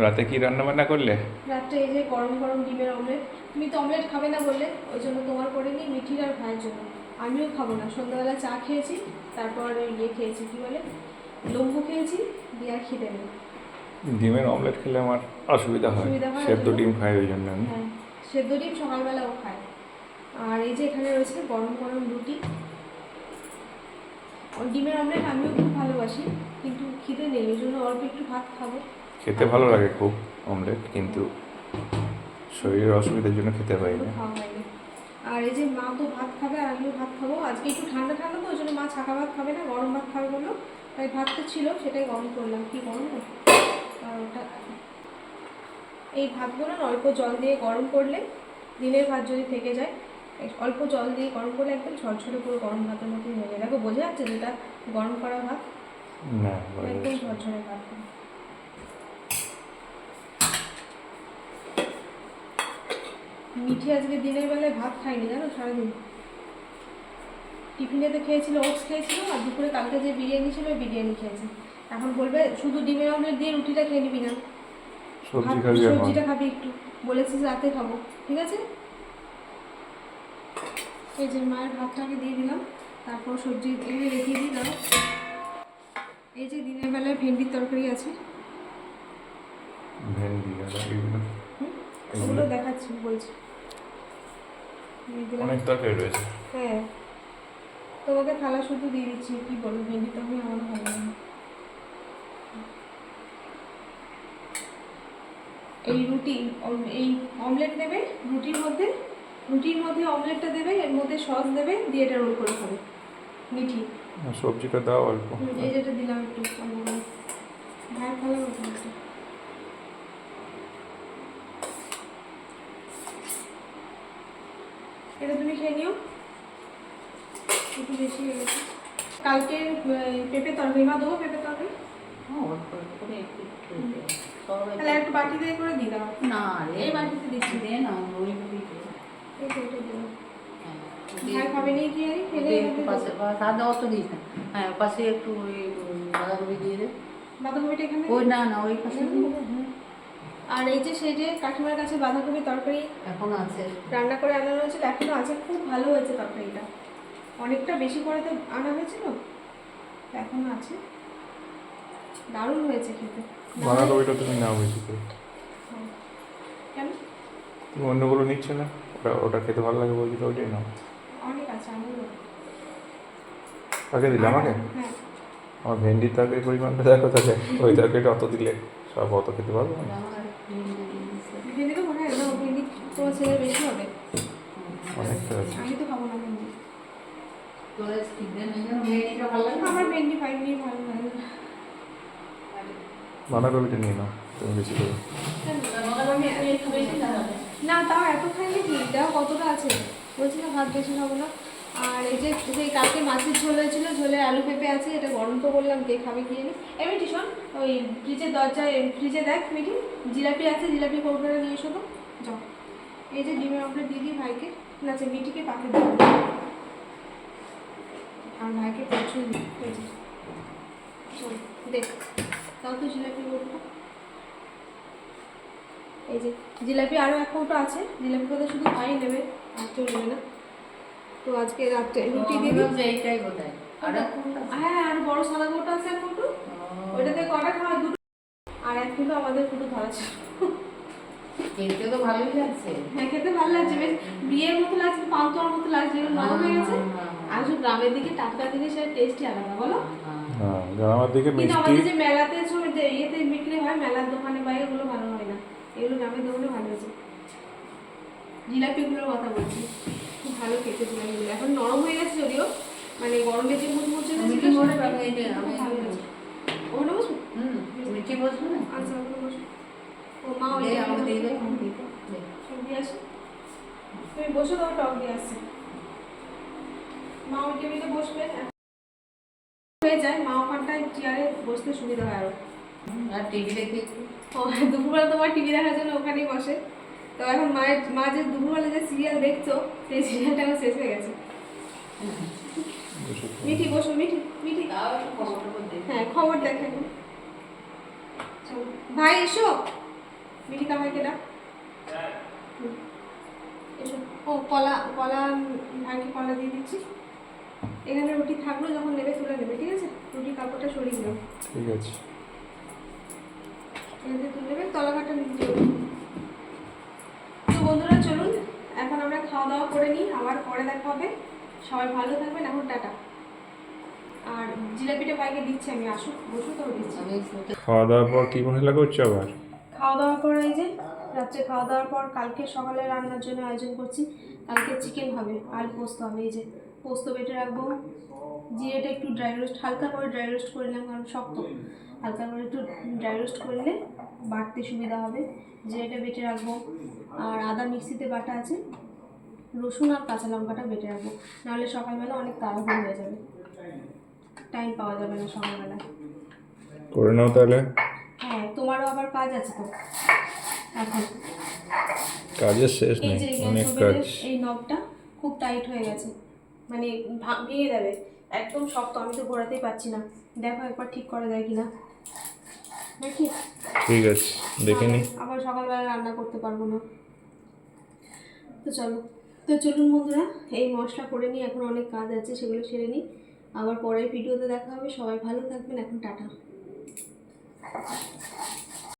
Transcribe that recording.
রাতে কি রান্না বান্না করলে? রাত্রে এই যে গরম গরম ডিমের অমলেট তুমি তো অমলেট খাবে না বললে ওই জন্য তোমার করে নিই মিঠির আর ভাইয়ের জন্য। আমিও খাব না। সন্ধ্যাবেলা চা খেয়েছি তারপর ইয়ে খেয়েছি কি বলে? লম্বু খেয়েছি দিয়ে আর খিদে নেই। ডিমের অমলেট খেলে আমার অসুবিধা হয়। সেদ্ধ ডিম খাই ওই জন্য আমি। হ্যাঁ সেদ্ধ ডিম সকালবেলা ও খায় আর এই যে এখানে রয়েছে গরম গরম রুটি। ডিমের অমলেট আমিও খুব ভালোবাসি কিন্তু খিদে নেই ওই জন্য অল্প একটু ভাত খাব। খেতে ভালো লাগে খুব অমলেট কিন্তু শরীরের অসুবিধার জন্য খেতে পারি না। আর এই যে মা তো ভাত খাবে আর আমিও ভাত খাব আজকে একটু ঠান্ডা ঠান্ডা তো ওই জন্য মা ছাকা ভাত খাবে না গরম ভাত খাবে বলল। তাই ভাত তো ছিল সেটাই গরম করলাম। কি গরম আর ওটা এই ভাতগুলো অল্প জল দিয়ে গরম করলে দিনের ভাত যদি থেকে যায় অল্প জল দিয়ে গরম করলে একদম ঝরঝরে পুরো গরম ভাতের মতোই হয়ে যায়। দেখো বোঝা যাচ্ছে যেটা গরম করা ভাত। না একদম। ঝরঝরে ভাত। মিঠি আজকে দিনের বেলায় ভাত খাইনি জানো সারাদিন। টিফিনে তো খেয়েছিল ওটস খেয়েছিল আর দুপুরে কালকে যে বিরিয়ানি ছিল ওই বিরিয়ানি খেয়েছে। এখন বলবে শুধু ডিমের অমলেট দিয়ে রুটিটা খেয়ে নিবি না। সবজি খাবি সবজিটা খাবি একটু। বলেছিস রাতে খাব ঠিক আছে? এই যে মায়ের ভাতটাকে দিয়ে দিলাম তারপর সবজি এগুলো রেখে দাও এই যে দিনের বেলায় ভেন্ডির তরকারি আছে। ভেন্ডি আর এগুলো ওগুলো দেখাচ্ছি বলছি। অনেক তরকারি রয়েছে। হ্যাঁ। তোমাকে থালা শুধু দিয়ে দিচ্ছি কি বলব ভেন্ডি তরকারি আমার ভালো লাগে। এই রুটি এই অমলেট দেবে রুটির মধ্যে রুটির মধ্যে অমলেটটা দেবে এর মধ্যে সস দেবে দিয়ে এটা রোল করে খাবে। মিঠি। সবজিটা দাও অল্প। এই যেটা দিলাম একটু। ভাই ভালো মতো আছে। এটা তুমি খেয়ে নিও। একটু বেশি হয়ে গেছে। কালকে পেঁপে তরকারি মা দেবো পেঁপে তরকারি? তাহলে একটু বাটি দিয়ে করে দিয়ে দাও। না রে বাটিতে দিচ্ছি দে না ওই। হ্যাঁ, হ্যাঁ বাঁধাকপি দিয়ে দে। বাঁধাকপিটা এখানে ওই না না ওই পাশে হ্যাঁ। আর এই যে সেই যে কাকিমার কাছে বাঁধাকপি তরকারি এখন আছে। রান্না করে আনানো হয়েছিল এখনও আছে। খুব ভালো হয়েছে তরকারিটা। অনেকটা বেশি করে তো আনা হয়েছিল এখনও আছে। দারুণ হয়েছে খেতে। বাঁধাকপিটা তুমি নাও বেশি করে। হ্যাঁ। কেন? তুমি অন্যগুলো নিচ্ছে না? ওটা ওটা খেতে ভালো লাগে বলছি তো ওইটাই নাও অনেক আছে আমি কাকে দিলে আমাকে? হ্যাঁ আমার ভেন্ডির তরকারির পরিমাণটা দেখো তাহলে। ওই তরকারিটা অত দিলে সব অত খেতে পারব না ছেলে বেশি হবে? অনেকটা আছে। আমি তো খাব না ভেন্ডি তোর স্কিনে নেই যেন ভেন্ডিটা ভালো লাগে না? আমার ভেন্ডি ফাইন্ডি ভালো লাগে। বাঁধাকপিটা নিয়ে নাও তুমি বেশি করে বাঁধাকপি একটু একটু বেশি না তাও কি? কতটা আছে। বলছি না ভাত বেশি খাব না। আর এই যে কালকে মাছের ঝোল হয়েছিল ঝোলে আলু পেঁপে আছে এটা গরম তো করলাম কে খাবে কি জানি। এই মিঠি শোন ওই ফ্রিজের দরজায় ফ্রিজে দেখ মিঠি জিলাপি আছে জিলাপি কৌটোটা নিয়ে এসো তো। এই যে ডিমের অমলেট দিয়ে দিই ভাইকে। না মিঠিকে পাকে দিই। আর ভাইকে প্রচুর চল, দেখ তাও তো জিলাপি এই যে জিলাপি আরও এক কৌটো আছে। জিলাপি কথা শুধু ভাই নেবে আর কেউ নেবে না। তো আজকে রাত্রে রুটি দিয়ে এইটাই বোধহয়? হ্যাঁ আর বড় সাদা কৌটো আছে এক কৌটো ওইটাতে কটা খাওয়া? দুটো। আর এক কিলো আমাদের শুধু ধরা ছিল। খেতে তো ভালোই লাগছে। হ্যাঁ খেতে ভালো লাগছে। বেশ বিয়ের মতো লাগছে পান্তুয়ার মতো লাগছে নরম হয়ে গেছে। আর শুধু গ্রামের দিকে টাটকা জিনিসের টেস্টই আলাদা বলো? হ্যাঁ। গ্রামের দিকে মিষ্টি। আমাদের যে মেলাতে সব যে ইয়েতে বিক্রি হয় মেলার দোকানে বা এগুলো ভালো হয় না। এগুলো গ্রামের দোকানে ভালো হয়েছে। জিলাপিগুলোর কথা বলছি। খুব ভালো খেতে জিলাপিগুলো এখন নরম হয়ে গেছে যদিও মানে গরমে যে মুচমুচে সেটা? খুব আমি ভালো হয়েছে। ওখানে বসবো হুম মিঠি বসবে না? আচ্ছা ওখানে বসো ও মা আমাকে দিয়ে আসি তুমি বসো তোমার টক দিয়ে আসছে। মা ওই টেবিলে বসবে। হয়ে যায় মা ওখানটায় চেয়ারে বসতে সুবিধা হয় আরও। আর টিভি দেখে ও দুপুরবেলা তোমার টিভি দেখার জন্য ওখানেই বসে। তো এখন মায়ের মা যে দুপুরবেলা যে সিরিয়াল দেখছ সেই সিরিয়ালটা এখন শেষ হয়ে গেছে। মিঠি বসো মিঠি মিঠি। খবর হ্যাঁ খবর দেখেন চলো। ভাই এসো। মিলিকা ভাইকে ডাক হুম। এসো। ও কলা কলা ভাইকে কলা দিয়ে দিচ্ছি। এখানে রুটি থাকল যখন নেবে তুলে নেবে ঠিক আছে? রুটি কাপড়টা সরিয়ে দিলাম ঠিক আছে। এখানে তুলে নেবে তলাঘাটটা নিচে চলুন তো বন্ধুরা চলুন এখন আমরা খাওয়া দাওয়া করে নিই আবার পরে দেখা হবে। সবাই ভালো থাকবেন এখন টাটা। আর জিলাপিটা বাইকে দিচ্ছি আমি আসুক বসুক তবে দিচ্ছি। খাওয়া দাওয়ার পর কি মশলা করছ আবার? খাওয়া দাওয়ার পর এই যে রাত্রে খাওয়া দাওয়ার পর কালকে সকালে রান্নার জন্য আয়োজন করছি। কালকে চিকেন হবে আর পোস্ত হবে, এই যে পোস্ত বেটে রাখব। জিরেটা একটু ড্রাই রোস্ট হালকা করে ড্রাই রোস্ট করে নিলাম, কারণ শক্ত। হালকা করে একটু ড্রাই রোস্ট করলে বাটতে সুবিধা হবে। জিরেটা বেটে রাখব। আর আদা মিক্সিতে বাটা আছে। রসুন আর কাঁচা লঙ্কাটা বেটে রাখব। নাহলে সকালবেলা অনেক তাড়াহুড়ো হয়ে যাবে। টাইম পাওয়া যাবে না সকালবেলা। করে নাও তাহলে। তোমারও আবার কাজ আছে তো। এখন। কাজের শেষ নেই অনেক কাজ। এই নবটা খুব টাইট হয়ে গেছে। মানে ভেঙে যাবে। একদম শক্ত আমি তো ঘোরাতেই পারছি না। দেখো একবার ঠিক করা যায় কিনা। নাকি ঠিক আছে দেখে নি। আবার সকালবেলা রান্না করতে পারব না। তো চলো। তো চলুন বন্ধুরা এই মশলা করে নিই এখন অনেক কাজ আছে সেগুলো সেরে নিই আবার পরের ভিডিওতে দেখা হবে। সবাই ভালো থাকবেন। এখন টাটা।